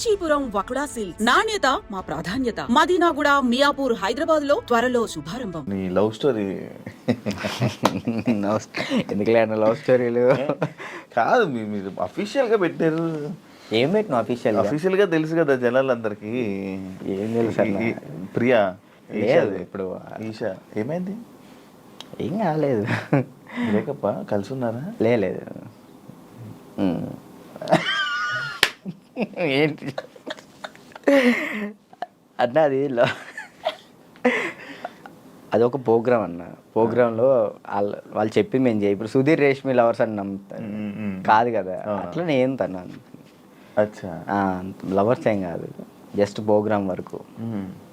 Kanchipuram వకుడా silk నాణ్యత మా ప్రాధాన్యత. మదీనాగుడ మియాపూర్ హైదరాబాద్లో త్వరలో శుభారంభం. నీ లవ్ స్టోరీ. లవ్ ఎందుకులే అన్న లవ్ స్టోరీలు? కాదు మీ- మీరు అఫీషియల్గా పెట్టారు. ఏం పెట్టిన అఫీషియల్ అఫీషియల్గా తెలుసు కదా జనాలందరికి. ఏం తెలుసు అన్న? ఈ- ఈ- ప్రియా ఈషా. లేదు ఇప్పుడు ఈషా ఏమైంది? ఏం కాలేదు. బ్రేకప్ కలిసి ఉన్నారా? లే, లేదు. ఉమ్. ఏంటి? అన్న అది అది ఒక ప్రోగ్రామ్ అన్న. ప్రోగ్రాంలో వాళ్ళు వాళ్ళు చెప్పి మేము చేయి. ఇప్పుడు సుధీర్ రేష్మి లవర్స్ అని ఉమ్. కాదు కదా. అట్లా నేను తను అచ్చా. లవర్స్ ఏం కాదు. జస్ట్ ప్రోగ్రామ్ వరకు.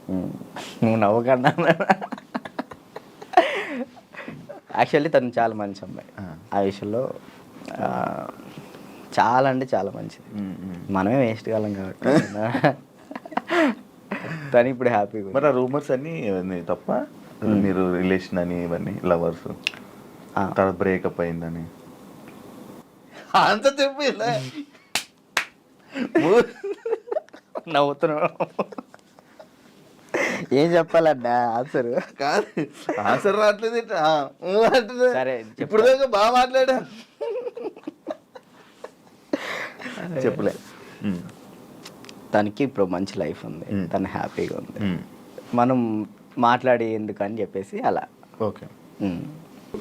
నువ్వు నవ్వకన్నా. యాక్చువల్లీ తను చాలా మంచి అమ్మాయి. ఆ. విషయంలో చాలా అంటే చాలా మంచిది. మనమే వేస్ట్ కాలం కాబట్టి. తను ఇప్పుడు హ్యాపీగా మరి ఆ రూమర్స్ అన్ని ఇవన్నీ తప్ప? మీరు రిలేషన్ అని ఇవన్నీ లవర్స్ తర్వాత బ్రేకప్ అయిందని. అంత చెప్పు నవ్వుతున్నావు ఏం చెప్పాలన్నా? ఆన్సర్. కాదు. ఆన్సర్ రావట్లేదు. సరే. ఇప్పుడు దాకా బాగా మాట్లాడా? చెప్పులే. తనకి ఇప్పుడు మంచి లైఫ్ ఉంది. తను హ్యాపీగా ఉంది. మనం మాట్లాడి ఎందుకు అని చెప్పేసి అలా. ఓకే.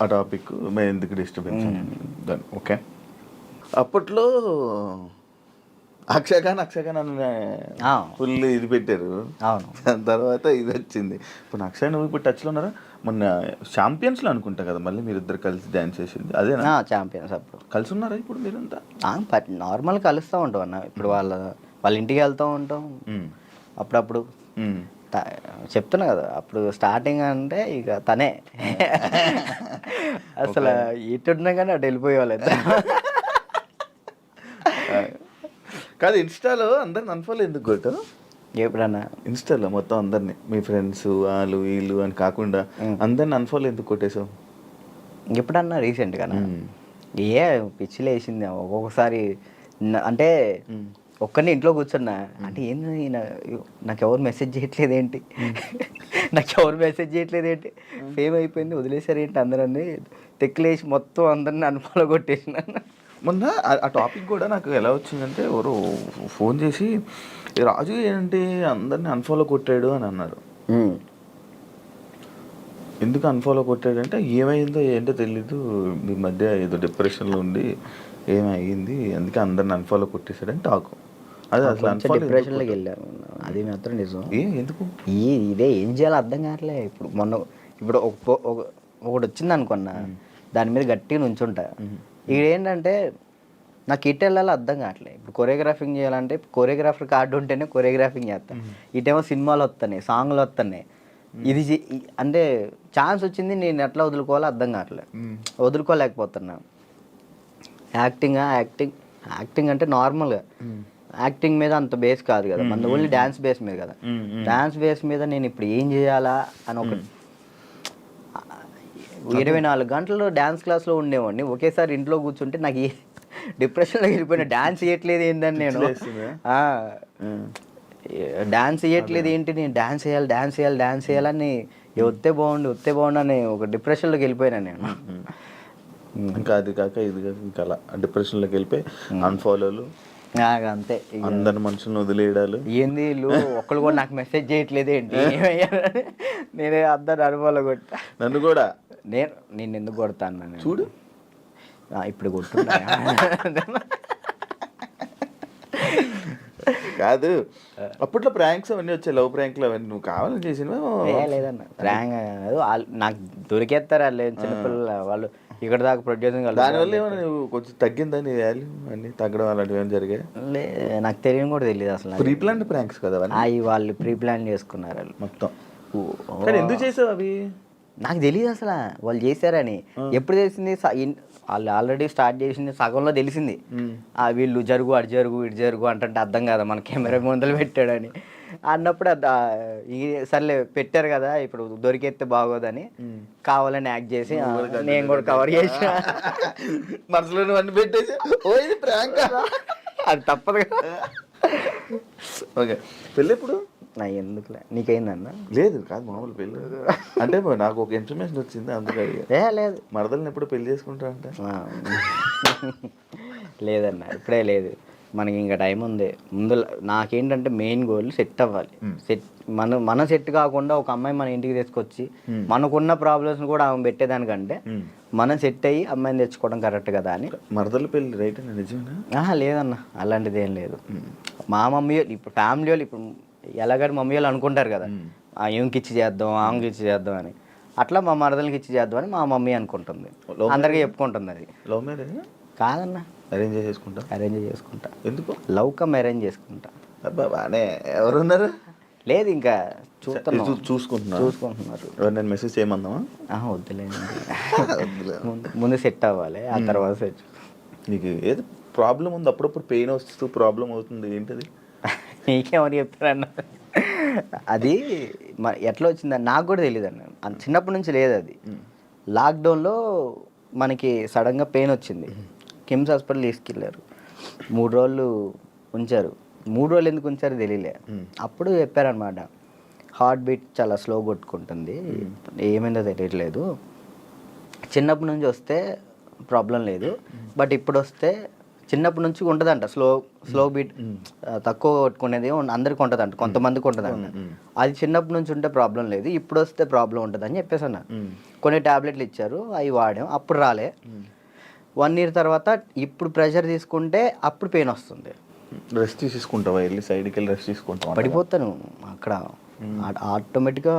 ఆ టాపిక్ ఎందుకు డిస్టర్బెన్స్ ఓకే. అప్పట్లో అక్షయ్ ఖాన్ అని. ఫుల్ ఇది పెట్టారు. అవును. దాని తర్వాత ఇది వచ్చింది. ఇప్పుడు అక్షయ్ నువ్వు ఇప్పుడు టచ్లో ఉన్నారా? మొన్న ఛాంపియన్స్లో అనుకుంటా కదా మళ్ళీ మీరు ఇద్దరు కలిసి డ్యాన్స్ చేసింది. అదేనా? ఛాంపియన్స్ అప్పుడు. కలిసి ఉన్నారా ఇప్పుడు మీరంతా? నార్మల్ కలుస్తూ ఉంటాం అన్న. ఇప్పుడు వాళ్ళ వాళ్ళ ఇంటికి వెళ్తూ ఉంటాం. అప్పుడప్పుడు. చెప్తున్నా కదా అప్పుడు స్టార్టింగ్ అంటే ఇక తనే. అసలు ఇటున్నా కానీ అటు వెళ్ళిపోయేవాళ్ళు కాదు ఇన్స్టాలో అందరిని అన్ఫాలో ఎందుకు కొట్టు ఎప్పుడన్నా. ఇన్స్టాలో మొత్తం అందరిని మీ ఫ్రెండ్స్ వాళ్ళు వీళ్ళు అని కాకుండా అందరిని అన్ఫాలో ఎందుకు కొట్టేశావు? ఎప్పుడన్నా రీసెంట్గా. ఏ పిచ్చిలు వేసింది ఒక్కొక్కసారి అంటే ఒక్కరిని ఇంట్లో కూర్చున్నా అంటే ఏంది నాకు ఎవరు మెసేజ్ చేయట్లేదు ఏంటి? నాకు ఎవరు మెసేజ్ చేయట్లేదు ఏంటి? ఫేమ్ అయిపోయింది వదిలేసారు ఏంటి అందరని తెక్కులేసి మొత్తం అందరిని అనుఫాలో కొట్టేసిన. మొన్న ఆ- టాపిక్ కూడా నాకు ఎలా వచ్చిందంటే ఎవరు ఫోన్ చేసి "ఏ రాజు ఏంటి అందరిని అన్ఫాలో కొట్టాడు అని అన్నారు. ఎందుకు అన్ఫాలో కొట్టాడు అంటే ఏమైందో ఏంటో తెలీదు మీ మధ్య ఏదో డిప్రెషన్లో ఉండి ఏమైంది అందుకే అందరిని అన్ఫాలో కొట్టేశాడని టాక్ అదే అసలు డిప్రెషన్లోకి వెళ్ళాను అది మాత్రం నిజం. ఏ ఎందుకు? ఈ ఇదే ఏం చేయాలో అర్థం కావట్లే. ఇప్పుడు మొన్న ఇప్పుడు ఒకటి వచ్చింది అనుకున్నా దాని మీద గట్టిగా నుంచుంటా. ఏంటంటే నాకు ఇటు వెళ్ళాలో అర్థం కావట్లే. ఇప్పుడు కొరియోగ్రాఫింగ్ చేయాలంటే కొరియోగ్రాఫర్ కార్డు ఉంటేనే కొరియోగ్రాఫింగ్ చేస్తా. ఇటేమో సినిమాలు వస్తున్నాయి సాంగ్లు వస్తున్నాయి ఇది అంటే ఛాన్స్ వచ్చింది నేను ఎట్లా వదులుకోవాలో అర్థం కావట్లే. వదులుకోలేకపోతున్నా యాక్టింగ్ యాక్టింగ్ యాక్టింగ్ అంటే నార్మల్గా. యాక్టింగ్ మీద అంత బేస్ కాదు కదా. మన ఓన్లీ డ్యాన్స్ బేస్ మీద కదా. డ్యాన్స్ బేస్ మీద నేను ఇప్పుడు ఏం చేయాలా అని ఒక ఇరవై నాలుగు గంటలు డ్యాన్స్ క్లాస్లో ఉండేవాడిని. ఒకేసారి ఇంట్లో కూర్చుంటే నాకు డిప్రెషన్లో వెళ్ళిపోయిన డ్యాన్స్ చేయట్లేదు ఏంటని నేను? డాన్స్ చేయట్లేదు ఏంటి? నేను డాన్స్ చేయాలి డాన్స్ చేయాలి డాన్స్ చేయాలని వస్తే బాగుండు వస్తే బాగుండు అని ఒక డిప్రెషన్లోకి వెళ్ళిపోయినా నేను. ఇంకా అది కాక ఇది కాక ఇంకా అలా డిప్రెషన్లోకి వెళ్ళిపోయి అన్ఫాలోలు. అంతే. అందరి మనుషులను వదిలేయడాలు. ఏంది వీళ్ళు? ఒక్కళ్ళు కూడా నాకు మెసేజ్ చేయట్లేదు ఏంటి? నేనే అందరు అనుభవాలు కొట్టా. నన్ను కూడా. నేను నేను ఎందుకు కొడతాను నేను చూడు. ఇప్పుడు కొట్టున్నా కాదు. అప్పట్లో ప్రాంక్స్ అవన్నీ వచ్చాయి లవ్ ప్రాంక్లు అవన్నీ. నువ్వు కావాలని చేసినవా లేదన్న. ప్రాంక్ కాదు. వాళ్ళు నాకు దొరికేస్తారు వాళ్ళు చిన్నపిల్లలు వాళ్ళు ఇక్కడ దాకా ప్రొడ్యూసింగ్ దానివల్ల ఏమైనా నువ్వు కొంచెం తగ్గిందా నీ వాల్యూ అన్ని తగ్గడం అలాంటివి ఏమైనా జరిగాయి? నాకు తెలియని కూడా తెలియదు అసలు ప్రీ ప్లాన్ ప్రాంక్స్ కదా అవి వాళ్ళు ప్రీ ప్లాన్ చేసుకున్నారు వాళ్ళు. మొత్తం. ఎందుకు చేసావు అవి? నాకు తెలియదు అసలు. వాళ్ళు చేశారని. ఎప్పుడు తెలిసింది? వాళ్ళు ఆల్రెడీ స్టార్ట్ చేసింది సగంలో తెలిసింది. ఆ వీళ్ళు జరుగు అటు జరుగు ఇటు జరుగు అంటే అర్థం కదా మన కెమెరా ముందలు పెట్టాడని. అన్నప్పుడు ఈ సర్లే పెట్టారు కదా ఇప్పుడు దొరికేస్తే బాగోదని కావాలని యాక్ట్ చేసి నేను కూడా కవర్ చేసిన. మనసులో అన్ని పెట్టేసి ఓ ఇది ప్రాంక్. అది తప్పదు కదా. ఓకే. పెళ్ళి ఎప్పుడు? నా ఎందుకులే? నీకైందన్న? లేదు కాదు మామూలు పెళ్ళి. అంటే నాకు ఒక ఇన్ఫర్మేషన్ వచ్చింది అందుకే. ఏ లేదు. మరదల్ని ఎప్పుడు పెళ్ళి చేసుకుంటా అంటే. లేదన్న ఇప్పుడే లేదు. మనకి ఇంకా టైం ఉంది. ముందు నాకేంటంటే మెయిన్ గోల్ సెట్ అవ్వాలి. సెట్ మన మన సెట్ కాకుండా ఒక అమ్మాయి మన ఇంటికి తీసుకొచ్చి మనకున్న ప్రాబ్లమ్స్ కూడా ఆమె పెట్టేదానికంటే మనం సెట్ అయ్యి అమ్మాయిని తెచ్చుకోవడం కరెక్ట్ కదా అని. మరదల పెళ్ళి రైట్ నిజమేనా? ఆహా లేదన్న అలాంటిది ఏం లేదు మా మమ్మీ ఇప్పుడు ఫ్యామిలీ వాళ్ళు ఇప్పుడు ఎలాగని మమ్మీ వాళ్ళు అనుకుంటారు కదా. ఆ ఈమెకి ఇచ్చి చేద్దాం ఆమెకి ఇచ్చి చేద్దాం అని. అట్లా మా మరదలకి ఇచ్చి చేద్దాం అని మా మమ్మీ అనుకుంటుంది. అందరికీ చెప్పుకుంటుంది అది. లవ్ మ్యారేజ్ కాదన్న. అరేంజ్ చేసుకుంటా? అరేంజ్ చేసుకుంటా. ఎందుకు? లవ్ కమ్ అరేంజ్ చేసుకుంటా. బానే. ఎవరున్నారు? లేదు ఇంకా చూస్తున్నాం. చూ- చూసుకుంటున్నా చూసుకుంటున్నారు. ఎవరు నేను మెసేజ్ చేయమందామా వద్దులేండి. ముందు ముందు సెట్ అవ్వాలి ఆ తర్వాత సెట్ నీకు ఏదో ప్రాబ్లం ఉంది? అప్పుడప్పుడు పెయిన్ వస్తూ ప్రాబ్లం అవుతుంది. ఏంటది? నీకేమని చెప్తారన్న అది ఎట్లా వచ్చిందని నాకు కూడా తెలియదు అన్న అంత చిన్నప్పటి నుంచి లేదు అది. లాక్డౌన్లో మనకి సడన్గా పెయిన్ వచ్చింది. కిమ్స్ హాస్పిటల్ తీసుకెళ్ళారు మూడు రోజులు ఉంచారు. మూడు రోజులు ఎందుకు ఉంచారో తెలియలే అప్పుడు చెప్పారనమాట హార్ట్ బీట్ చాలా స్లో కొట్టుకుంటుంది. ఏమైందో తెలియట్లేదు. చిన్నప్పటి నుంచి వస్తే ప్రాబ్లం లేదు. బట్ ఇప్పుడు వస్తే చిన్నప్పటి నుంచి ఉంటుందంట. స్లో స్లో బీట్ తక్కువ కొట్టుకునేది అందరికి ఉంటుందంట. కొంతమందికి ఉంటుందంట. అది చిన్నప్పటి నుంచి ఉంటే ప్రాబ్లం లేదు. ఇప్పుడు వస్తే ప్రాబ్లం ఉంటుంది అని చెప్పేసి అన్న కొన్ని టాబ్లెట్లు ఇచ్చారు అవి వాడాం. అప్పుడు రాలే. వన్ ఇయర్ తర్వాత ఇప్పుడు ప్రెషర్ తీసుకుంటే అప్పుడు పెయిన్ వస్తుంది. రెస్ట్ తీసుకుంటావా? వెళ్ళి సైడ్కి వెళ్ళి రెస్ట్ తీసుకుంటావా? పడిపోతాను. అక్కడ ఆటోమేటిక్గా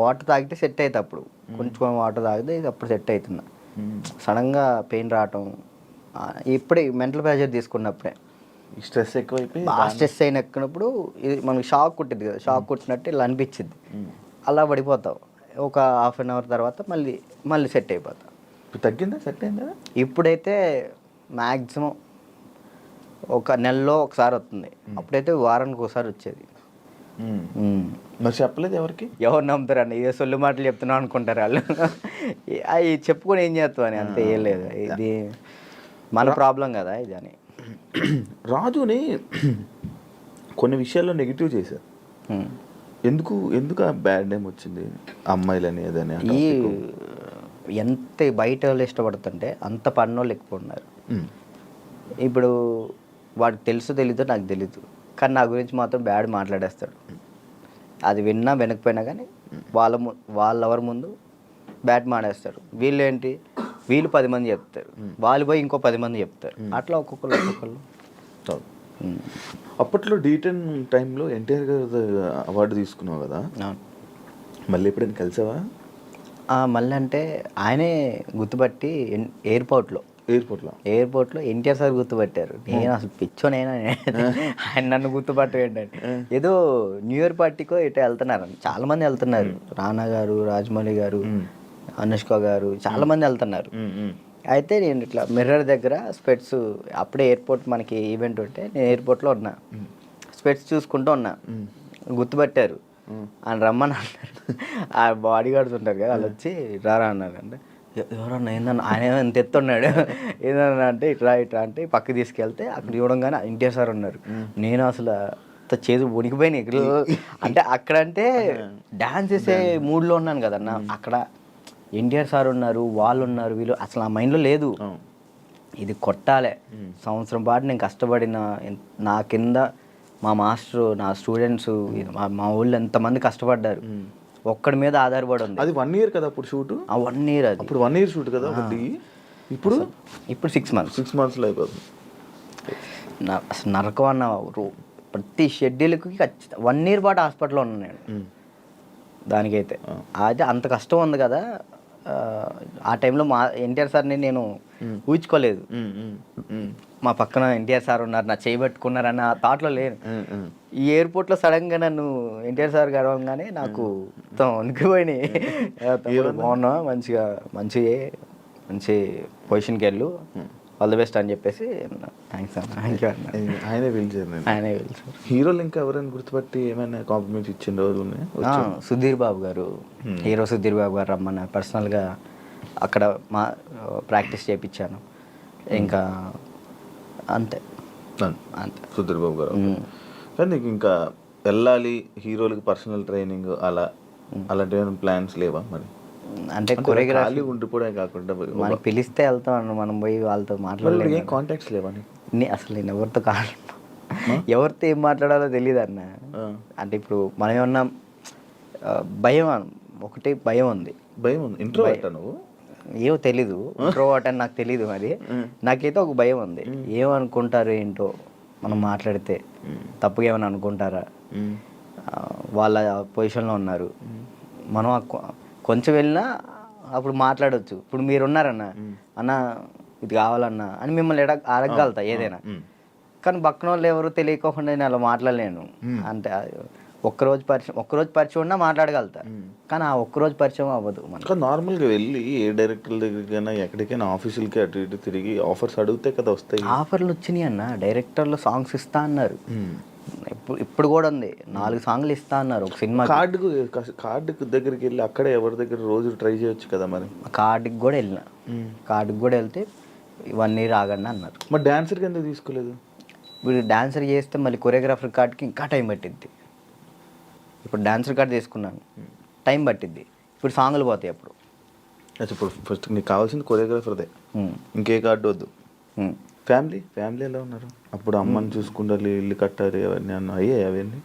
వాటర్ తాగితే సెట్ అవుతుంది అప్పుడు. కొంచెం వాటర్ తాగితే ఇది అప్పుడు సెట్ అవుతుంది. సడన్గా పెయిన్ రావటం ఇప్పుడే మెంటల్ ప్రెషర్ తీసుకున్నప్పుడే. ఈ స్ట్రెస్ ఎక్కువైపోయి బాగా స్ట్రెస్ అయిన ఎక్కినప్పుడు ఇది మనకి షాక్ కుట్టింది కదా షాక్ కుట్టినట్టు ఇలా అనిపించింది అలా పడిపోతావు. ఒక హాఫ్ అన్ అవర్ తర్వాత మళ్ళీ మళ్ళీ సెట్ అయిపోతావు. ఇప్పుడు తగ్గిందా? సెట్ అయిందా? ఇప్పుడైతే మ్యాక్సిమం ఒక నెలలో ఒకసారి వస్తుంది. అప్పుడైతే వారానికి ఒకసారి వచ్చేది. మరి చెప్పలేదు ఎవరికి? ఎవరు నమ్ముతారు అన్న ఇదే సొల్లు మాటలు చెప్తున్నావు అనుకుంటారు వాళ్ళు. అవి చెప్పుకొని ఏం చేస్తావు అని అంతే ఏం లేదు. ఇది మన ప్రాబ్లం కదా ఇది అని. రాజుని కొన్ని విషయాల్లో నెగిటివ్ చేశారు. ఎందుకు ఎందుకు ఆ బ్యాడ్ నేమ్ వచ్చింది? అమ్మాయిలని ఏదని ఈ? ఎంత బయట వాళ్ళు ఇష్టపడుతుంటే అంత పన్నోళ్ళు ఎక్కువ ఉన్నారు. ఇప్పుడు వాడికి తెలుసు తెలీదో నాకు తెలీదు. కానీ నా గురించి మాత్రం బ్యాడ్ మాట్లాడేస్తాడు. అది విన్నా వినకపోయినా కానీ వాళ్ళ ము వాళ్ళ ఎవరి ముందు బ్యాట్ మాడేస్తారు వీళ్ళు ఏంటి వీళ్ళు పది మంది చెప్తారు. వాళ్ళు పోయి ఇంకో పది మంది చెప్తారు. అట్లా ఒక్కొక్కరు ఒక్కొక్కరు. అప్పట్లో డీ టెన్ టైంలో ఎన్టీఆర్ గారు అవార్డు తీసుకున్నావు కదా. మళ్ళీ ఎప్పుడైనా కలిసావా? మళ్ళీ అంటే ఆయనే గుర్తుపట్టి ఎయిర్పోర్ట్లో. ఎయిర్పోర్ట్లో? ఎయిర్పోర్ట్లో ఎన్టీఆర్ సార్ గుర్తుపట్టారు. నేను అసలు పిచ్చోనైనా? ఆయన నన్ను గుర్తుపట్టు ఏంటంటే. ఏదో న్యూ ఇయర్ పార్టీకో ఇటు వెళ్తున్నారు చాలా మంది వెళ్తున్నారు. రానా గారు రాజమౌళి గారు. అనుష్క గారు చాలా మంది వెళ్తున్నారు. అయితే నేను ఇట్లా మిర్రర్ దగ్గర స్పెట్స్ అప్పుడే ఎయిర్పోర్ట్ మనకి ఈవెంట్ ఉంటే నేను ఎయిర్పోర్ట్లో ఉన్నా. స్పెట్స్ చూసుకుంటూ ఉన్నా. గుర్తుపట్టారు. ఆయన రమ్మని అన్నారు. ఆ బాడీ గార్డ్స్ ఉంటారు కదా వాళ్ళు వచ్చి రారా అన్నారు అంటే "ఎ- ఎవరన్నా ఏందన్నా ఆయన ఏమో ఇంత ఎత్తున్నాడు? ఏందన్నా అంటే ఇట్రా ఇట్రా అంటే పక్కకి తీసుకెళ్తే అక్కడ చూడంగానే ఎన్టీఆర్ సార్ ఉన్నారు. నేను అసలు చేదు వణికిపోయినాయి అంటే అక్కడ అంటే డాన్స్ చేసే మూడ్లో ఉన్నాను కదన్న అక్కడ ఎన్టీఆర్ సార్ ఉన్నారు వాళ్ళు ఉన్నారు వీళ్ళు అసలు ఆ మైండ్లో లేదు. ఇది కొట్టాలి. సంవత్సరం పాటు నేను కష్టపడిన నా కింద మా మాస్టరు నా స్టూడెంట్స్ మా మా ఊళ్ళో ఎంతమంది కష్టపడ్డారు. ఒక్కడి మీద ఆధారపడి ఉంది. అది వన్ ఇయర్ కదా అప్పుడు షూట్? ఆ వన్ ఇయర్ అది. అప్పుడు వన్ ఇయర్ షూట్ కదా ఒకటి ఇప్పుడు? ఇప్పుడు సిక్స్ మంత్స్ సిక్స్ మంత్స్లో అయిపోతుంది. అసలు నరకం అన్న ప్రతి షెడ్యూల్కి ఖచ్చితంగా వన్ ఇయర్ పాటు హాస్పిటల్లో ఉన్నాను నేను. దానికైతే. అయితే అంత కష్టం ఉంది కదా. ఆ, టైంలో మా ఎన్టీఆర్ సార్ని నేను ఊహించుకోలేదు. మా పక్కన ఎన్టీఆర్ సార్ ఉన్నారు నా చేయబెట్టుకున్నారన్న థాట్లో లేను ఉమ్. ఈ ఎయిర్పోర్ట్లో సడన్గా నన్ను ఎన్టీఆర్ సార్ గడవగానే నాకు వణికిపోయినాయి. బాగున్నా మంచిగా మంచి మంచి పొజిషన్కి వెళ్ళు. ఆల్ ది బెస్ట్ అని చెప్పేసి థ్యాంక్స్ అన్న. థ్యాంక్ యూ అన్న. ఆయన- పిలిచారు ఆయనే పిలిచారు హీరోలు ఇంకా ఎవరైనా గుర్తుపట్టి ఏమైనా కాంప్లిమెంట్స్ ఇచ్చిన రోజులు ఆ, సుధీర్ బాబు గారు. హీరో సుధీర్ బాబు గారు రమ్మన్నారు. పర్సనల్గా అక్కడ మా ప్రాక్టీస్ చేయించాను ఇంకా అంతే. అంతే. సుధీర్ బాబు గారు ఉమ్. కానీ నీకు ఇంకా వెళ్ళాలి హీరోలకి పర్సనల్ ట్రైనింగ్ అలా అలాంటి ప్లాన్స్ లేవా మరి? అంటే కొరియోగ్రఫీ ఉండిపోవడం కాకుండా మనకి పిలిస్తే వెళ్తాం అన్న మనం పోయి వాళ్ళతో ఏం కాంటాక్ట్స్ లేవా నీకు? నే- అసలు నేను ఎవరితో కాదు. ఎవరితో ఏం మాట్లాడాలో తెలియదు అన్న. అంటే ఇప్పుడు మనం ఏమన్నా భయం ఒకటి భయం ఉంది. భయం ఉంది. ఇంట్రో పెట్టా నువ్వు? ఏమో తెలీదు. ఇంట్రోవర్ట్ అని నాకు తెలీదు మరి. నాకైతే ఒక భయం ఉంది. ఏమనుకుంటారు ఏంటో మనం మాట్లాడితే తప్పుగా ఏమైనా అనుకుంటారా? వాళ్ళ పొజిషన్లో ఉన్నారు. మనం కొంచెం వెళ్ళినా అప్పుడు మాట్లాడొచ్చు. ఇప్పుడు మీరు ఉన్నారన్న అన్న ఇది కావాలన్నా అని మిమ్మల్ని ఎడ అడగగలుగుతా ఏదైనా. కానీ పక్కన వాళ్ళు ఎవరు తెలియకోకుండా నేను అలా మాట్లాడలేను. అంటే ఒక్కరోజు పరిచయం ఒక్కరోజు పరిచయం ఉన్నా మాట్లాడగలుగుతా. కానీ ఆ ఒక్కరోజు పరిచయం అవ్వదు మనకి. నార్మల్గా వెళ్ళి ఏ డైరెక్టర్ దగ్గరికైనా ఎక్కడికైనా ఆఫీసులకి అటు ఇటు తిరిగి ఆఫర్స్ అడిగితే కదా వస్తాయి. ఆఫర్లు వచ్చినాయి అన్న. డైరెక్టర్లు సాంగ్స్ ఇస్తా అన్నారు. ఇప్పుడు ఇప్పుడు కూడా ఉంది. నాలుగు సాంగ్లు ఇస్తా అన్నారు ఒక సినిమా కార్డుకు కార్డుకు దగ్గరికి వెళ్ళి అక్కడే ఎవరి దగ్గర రోజు ట్రై చేయొచ్చు కదా మరి? కార్డుకి కూడా వెళ్ళిన. కార్డుకి కూడా వెళ్తే వన్ ఇయర్ ఆగండి అన్నారు. మరి డాన్సర్కి ఎందుకు తీసుకోలేదు? ఇప్పుడు డాన్సర్ చేస్తే మళ్ళీ కొరియోగ్రాఫర్ కార్డ్కి ఇంకా టైం పట్టిద్ది. ఇప్పుడు డాన్సర్ కార్డ్ తీసుకున్నాను. టైం పట్టిద్ది. ఇప్పుడు సాంగ్లు పోతాయి అప్పుడు. ఇప్పుడు ఫస్ట్ నీకు కావాల్సింది కొరియోగ్రాఫర్దే. ఇంకే కార్డు వద్దు. ఫ్యామిలీ ఫ్యామిలీ ఎలా ఉన్నారు? అప్పుడు అమ్మని చూసుకుండాలి ఇల్లు కట్టాలి అవన్నీ అన్న అయ్యాయి అవన్నీ?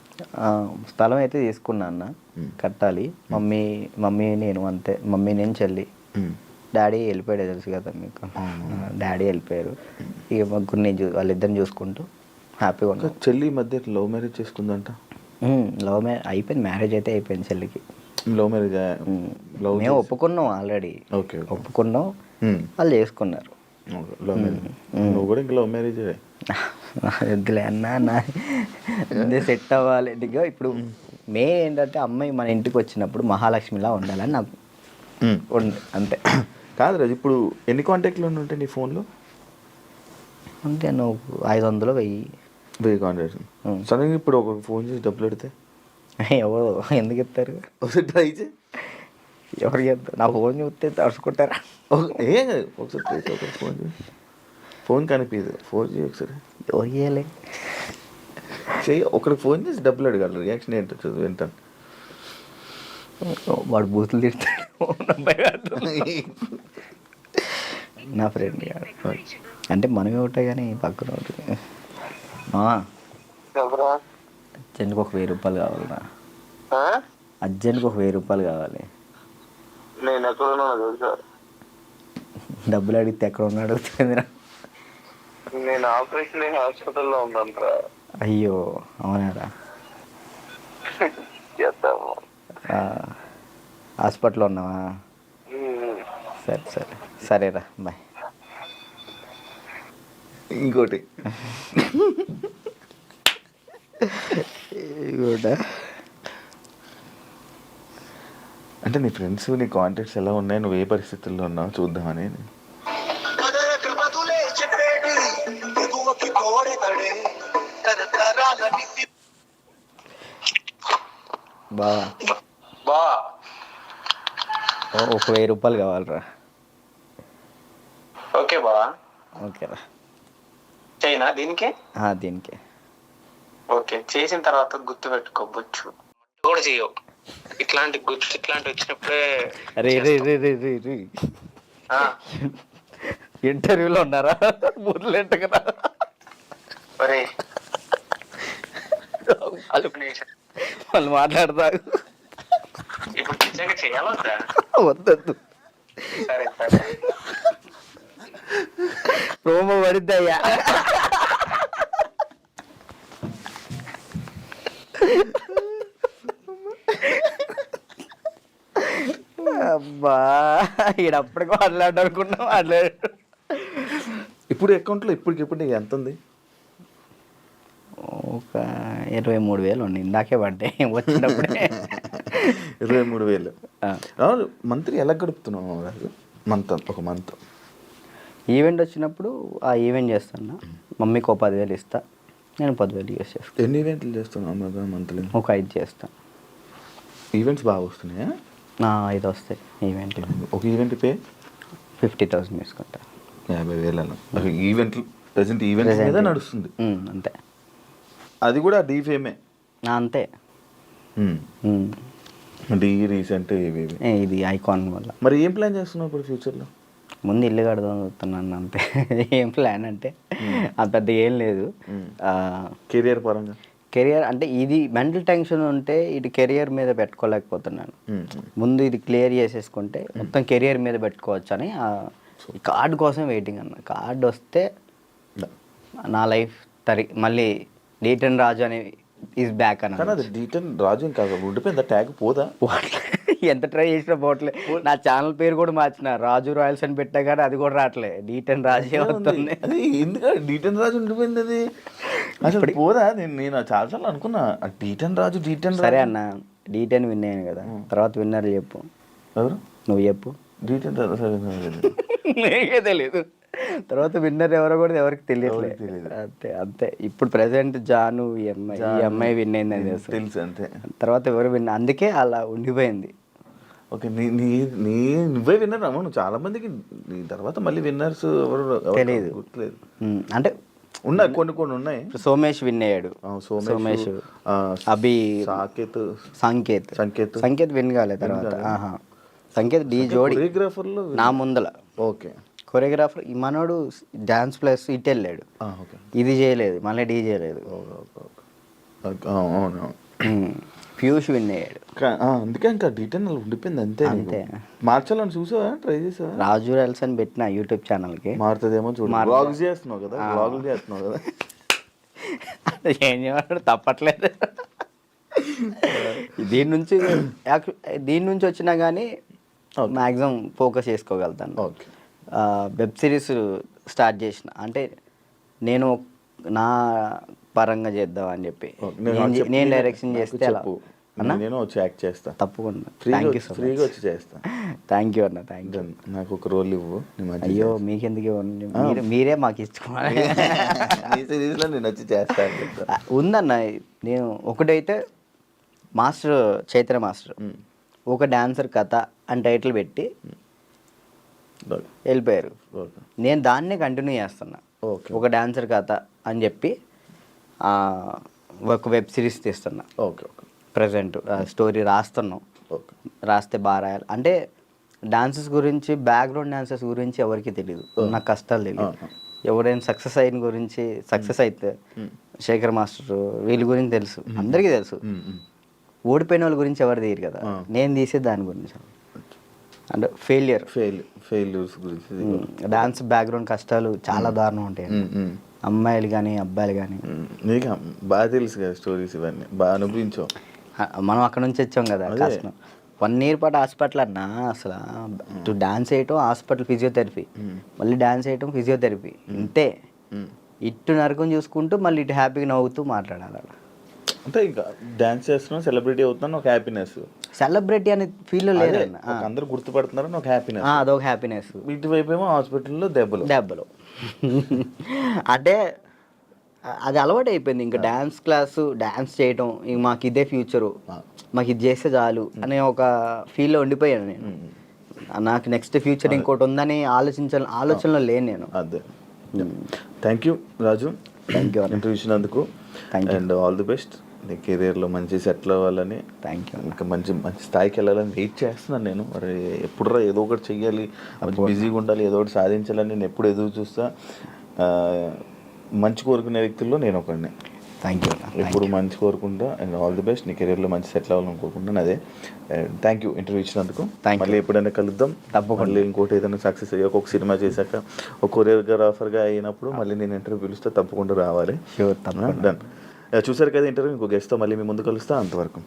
స్థలం అయితే తీసుకున్నా అన్న. కట్టాలి. మమ్మీ మమ్మీ నేను అంతే. మమ్మీ నేను చెల్లి. డాడీ వెళ్ళిపోయాడు తెలుసు కదా మీకు. డాడీ వెళ్ళిపోయారు. ఇక ముగ్గురు నేను చూ వాళ్ళిద్దరిని చూసుకుంటూ హ్యాపీగా ఉన్నాం. చెల్లి మధ్య లవ్ మ్యారేజ్ చేసుకుందంట? లవ్ మ్యారేజ్ అయిపోయింది. మ్యారేజ్ అయితే అయిపోయింది చెల్లికి. లవ్ మ్యారేజ్ మేము ఒప్పుకున్నాం ఆల్రెడీ. ఓకే ఒప్పుకున్నాం. వాళ్ళు చేసుకున్నారు. లవ్ మ్యారేజ్ నువ్వు కూడా ఇంకా లవ్ మ్యారేజ్ వద్దులే అన్న నా సెట్ అవ్వాలి. ఇదిగో ఇప్పుడు మే ఏంటంటే అమ్మాయి మన ఇంటికి వచ్చినప్పుడు మహాలక్ష్మిలా ఉండాలని నాకు ఉంది అంతే. కాదు రాజు ఇప్పుడు ఎన్ని కాంటాక్ట్లు ఉంటాయి నీ ఫోన్లో? అంతే నువ్వు ఐదు వందలు వెయ్యి. వెయ్యి కాంటాక్ట్స్ మ్మ్. సడన్గా ఇప్పుడు ఒక ఫోన్ చేసి డబ్బులు పెడితే ఎవరు? ఎందుకు ఇస్తారు? ట్రై చేయి. ఎవరు చేస్తారు నా ఫోన్ చూస్తే తడుచుకుంటారా? ఏం కాదు ఒకసారి చేయి ఒకసారి ఫోన్ చేయి ఫోన్ కనిపించదు ఫోన్ చేయి ఒకసారి. ఎవరు చేయాలి? చెయ్యి ఒకరికి ఫోన్ చేసి డబ్బులు అడగాలి. రియాక్షన్ ఏంటో చదువు వింటాను. వాడు బూతులు తిడతాడు. నా ఫ్రెండ్ అంటే మనమే ఉంటాయి కానీ పక్కన ఉంటుంది అర్జెంట్కి ఒక వెయ్యి రూపాయలు కావాలన్నా అర్జెంట్కి ఒక వెయ్యి రూపాయలు కావాలి. నేను ఎక్కడున్నా తెలుసా? డబ్బులు అడిగితే ఎక్కడ ఉన్నాడు నేను ఆపరేషన్ అయ్యి హాస్పిటల్లో ఉన్నాను అయ్యో అవునారా? చేద్దాము. హాస్పిటల్లో ఉన్నావా? సరే సరే సరేరా బాయ్. ఇంకోటి. కూడా అంటే నీ ఫ్రెండ్స్ నీ కాంటాక్ట్స్ ఎలా ఉన్నాయి? నువ్వు ఏ పరిస్థితుల్లో ఉన్నావు? చూద్దామని బా. ఓ, ఒక వెయ్యి రూపాయలు కావాలరా. ఓకే బా. ఓకేరా చైనా దీనికి? దీనికి. ఓకే. చేసిన తర్వాత గుర్తు పెట్టుకోవచ్చు కూడా చేయవు. ఇట్లాంటి గుర్తు ఇట్లాంటి వచ్చినప్పుడే రే రే రే రే రే రే. ఆ, ఇంటర్వ్యూలో ఉన్నారా? బుర్రెంట కదా. వాళ్ళు మాట్లాడతారు. ఇప్పుడు నిజంగా చేయాలొద్దా? వద్దొద్దు. సరే సరే. ప్రోమో పడిద్దయ్యా ఈడప్పటికి మాట్లాడు అనుకున్నా మాట్లాడు ఇప్పుడు అకౌంట్లో ఇప్పటికిప్పుడు నీకు ఎంత ఉంది? ఒక ఇరవై మూడు వేలు ఉండి ఇందాకే పడ్డాయి వచ్చినప్పుడే. ఇరవై మూడు వేలు. అవును మంత్లీ ఎలా గడుపుతున్నావు రాజు మంత్ ఒక మంత్ ఈవెంట్ వచ్చినప్పుడు ఆ ఈవెంట్ చేస్తాను మమ్మీకి ఒక పదివేలు ఇస్తా నేను పదివేలు యూస్ చేస్తాను ఎన్ని ఈవెంట్లు చేస్తున్నావు మంత్లీ? ఒక ఐదు చేస్తాను ఈవెంట్స్ బాగా వస్తున్నాయా? నా ఐదు వస్తాయి ఈవెంట్ ఒక ఈవెంట్ పే ఫిఫ్టీ థౌసండ్ తీసుకుంటా. యాభై వేలలో. ఈవెంట్లు ప్రజెంట్ ఈవెంట్స్ మీద. నడుస్తుంది. అంతే. అది కూడా డీ ఫేమే అంతే. డీ రీసెంట్ ఇది ఐకాన్ వల్ల. మరి ఏం ప్లాన్ చేస్తున్నావు ఇప్పుడు ఫ్యూచర్లో ముందు ఇల్లు కడదాం అంతే. ఏం ప్లాన్ అంటే అంత ఏం లేదు. కెరియర్ పరంగా? కెరియర్ అంటే ఇది మెంటల్ టెన్షన్ ఉంటే ఇది కెరియర్ మీద పెట్టుకోలేకపోతున్నాను. ముందు ఇది క్లియర్ చేసేసుకుంటే మొత్తం కెరియర్ మీద పెట్టుకోవచ్చు అని కార్డు కోసం వెయిటింగ్ అన్న. కార్డు వస్తే నా లైఫ్ తరి మళ్ళీ డీటన్ రాజు అని ఈజ్ బ్యాక్ అన్న అది డీటెన్ రాజు ఇంకా ఉండిపోయింది ట్యాగ్ పోదా? ఎంత ట్రై చేసినా పోవట్లే నా ఛానల్ పేరు కూడా మార్చిన. రాజు రాయల్స్ అని పెట్టా కానీ అది కూడా రావట్లే. డీటెన్ రాజే వస్తుంది అది ఎందుకు డీటెన్ రాజు ఉండిపోయింది అది? అసలు పోదా? నేను నేను చాలాసార్లు అనుకున్నా. ఆ డీటెన్ రాజు డీటెన్ సరే అన్న డీటెన్ విన్ అయ్యాను కదా. తర్వాత విన్నర్ చెప్పు. ఎవరు? నువ్వు చెప్పు. రాజు సరే నాకు తెలియదు. తెలియదు తర్వాత విన్నర్ ఎవరో కూడా ఎవరికి తెలియట్లేదు. తెలీదు. అంతే అంతే. ఇప్పుడు ప్రెసెంట్ జాను ఈ అమ్మాయి. ఈ అమ్మాయి విన్ అయింది అని తెలుసు. అంతే. తర్వాత ఎవరు విన్ అందుకే అలా ఉండిపోయింది. ఓకే నీ నీ నీ నువ్వే విన్నర్ అమ్మ నువ్వు చాలా మందికి నీ తర్వాత మళ్ళీ విన్నర్స్ ఎవరు ఉమ్, అంటే ఉన్నాయి కొన్ని కొన్ని ఉన్నాయి. సోమేష్ విన్ అయ్యాడు సోమేష్ అభి సాకేత్ సంకేత్. సంకేత్. సంకేత్ విన్ కాలే తర్వాత. ఆహా. సంకేత్ డి జోడి. కొరియోగ్రాఫర్లో నా ముందల. ఓకే. కొరియోగ్రాఫర్ ఈ మనోడు డాన్స్ ప్లస్ ఇటు వెళ్ళాడు. ఇది చేయలేదు మళ్ళీ డీ చేయలేదు. ఓకే పీయూష్ విన్ అయ్యాడు అందుకే ఇంకా డీటెయిల్ ఉండిపోయింది అంతే. అంతే. మార్చాలని చూసావా? ట్రై చేసావా? రాజు ఎల్స్ అని పెట్టిన యూట్యూబ్ ఛానల్కి. మారుతుందేమో చూడు. బ్లాగ్స్ చేస్తున్నావు కదా బ్లాగులు చేస్తున్నావు కదా. ఏం చేయమంటాడు తప్పట్లేదు. దీని నుంచి దీని నుంచి వచ్చినా కానీ మ్యాక్సిమం ఫోకస్ చేసుకోగలుగుతాను. వెబ్ సిరీస్ స్టార్ట్ చేసిన అంటే నేను నా పరంగా చేద్దాం అని చెప్పి. నేను డైరెక్షన్ చేస్తే నేను వచ్చి యాక్ట్ చేస్తా. తప్పకుండా. ఫ్రీగా ఫ్రీగా వచ్చి చేస్తా. థ్యాంక్ యూ అన్న థ్యాంక్ యూ నాకు ఒక రోల్ ఇవ్వు అయ్యో మీకెందుకు ఇవ్వండి? మీరు మాకు ఇచ్చుకోవాలి. నేను వచ్చి చేస్తా అని చెప్తా. ఆ, ఉందన్న నేను ఒకటైతే మాస్టర్ చైతన్య మాస్టర్. ఒక డాన్సర్ కథ అని టైటిల్ పెట్టి. వెళ్ళిపోయారు. నేను దాన్నే కంటిన్యూ చేస్తున్నా. ఓకే. ఒక డాన్సర్ కథ అని చెప్పి ఒక వెబ్ సిరీస్ తీస్తున్నా. Okay okay. ప్రజెంట్ స్టోరీ రాస్తున్నాం. ఓకే. రాస్తే బాగా రాయాలి. అంటే డాన్సెస్ గురించి బ్యాక్గ్రౌండ్ డాన్సెస్ గురించి ఎవరికి తెలియదు నాకు కష్టాలు తెలియదు. ఎవరైనా సక్సెస్ అయిన గురించి సక్సెస్ అయితే శేఖర్ మాస్టర్ వీళ్ళ గురించి తెలుసు. అందరికీ తెలుసు. ఓడిపోయిన వాళ్ళ గురించి ఎవరు తీయరు కదా. నేను తీసే దాని గురించి. అంటే ఫెయిలియర్ ఫెయిల్ ఫెయిల్యూర్స్ గురించి. డాన్స్ బ్యాక్గ్రౌండ్ కష్టాలు చాలా దారుణం ఉంటాయి. అమ్మాయిలు కానీ అబ్బాయిలు కానీ. నీకు బాగా తెలుసు కదా స్టోరీస్ ఇవన్నీ. బాగా అనుభవించావు. మనం అక్కడ నుంచి వచ్చాం కదా. కష్టం వన్ ఇయర్ పాటు హాస్పిటల్ అన్నా అసలు టు డాన్స్ వేయటం హాస్పిటల్ ఫిజియోథెరపీ. మళ్ళీ డాన్స్ వేయటం ఫిజియోథెరపీ. ఇంతే. ఇటు నరకం చూసుకుంటూ మళ్ళీ ఇటు హ్యాపీగా నవ్వుతూ మాట్లాడాలి అంటే ఇంకా డాన్స్ చేస్తున్నావు సెలబ్రిటీ అవుతున్నాను ఒక హ్యాపీనెస్. సెలబ్రిటీ అనే ఫీల్ ఆ. అందరు గుర్తుపడుతున్నారని ఒక హ్యాపీనెస్ అదొక హ్యాపీనెస్ ఇటువైపు ఏమో హాస్పిటల్లో దెబ్బలు. దెబ్బలు. అంటే అది అలవాటు అయిపోయింది ఇంకా డ్యాన్స్ క్లాసు డ్యాన్స్ చేయటం ఇంక మాకు ఇదే ఫ్యూచరు మాకు ఇది చేస్తే చాలు అనే ఒక ఫీల్లో ఉండిపోయాను నేను. నాకు నెక్స్ట్ ఫ్యూచర్ ఇంకోటి ఉందని ఆలోచించాలి ఆలోచనలో లేను నేను. అదే. Thank you Raju. Thank you interview ఇచ్చినందుకు. అండ్ ఆల్ ది బెస్ట్ నీ కెరీర్లో మంచి సెటిల్ అవ్వాలని థ్యాంక్ యూ ఇంకా మంచి మంచి స్థాయికి వెళ్ళాలని వెయిట్ చేస్తున్నాను నేను. మరి ఎప్పుడురా ఏదో ఒకటి చెయ్యాలి బిజీగా ఉండాలి ఏదో ఒకటి సాధించాలని నేను ఎప్పుడు ఎదురు చూస్తా. మంచి కోరుకునే వ్యక్తుల్లో నేను ఒకడిని. థ్యాంక్ యూ ఎప్పుడు మంచి కోరుకుంటా అండ్ ఆల్ ది బెస్ట్. నీ కెరీర్లో మంచి సెటిల్ అవ్వాలని కోరుకుంటాను అదే థ్యాంక్ యూ ఇంటర్వ్యూ ఇచ్చినందుకు. మళ్ళీ ఎప్పుడైనా కలుద్దాం. తప్పకుండా. ఇంకోటి ఏదైనా సక్సెస్ అయ్యాక ఒక సినిమా చేశాక ఒక కొరియోగ్రాఫర్గా అయినప్పుడు మళ్ళీ నేను ఇంటర్వ్యూ పిలిస్తే తప్పకుండా రావాలి. డన్ చూసారు కదా ఇంటర్వ్యూ? ఇంకో గెస్ట్తో మళ్ళీ మీ ముందు కలుస్తా అంతవరకు.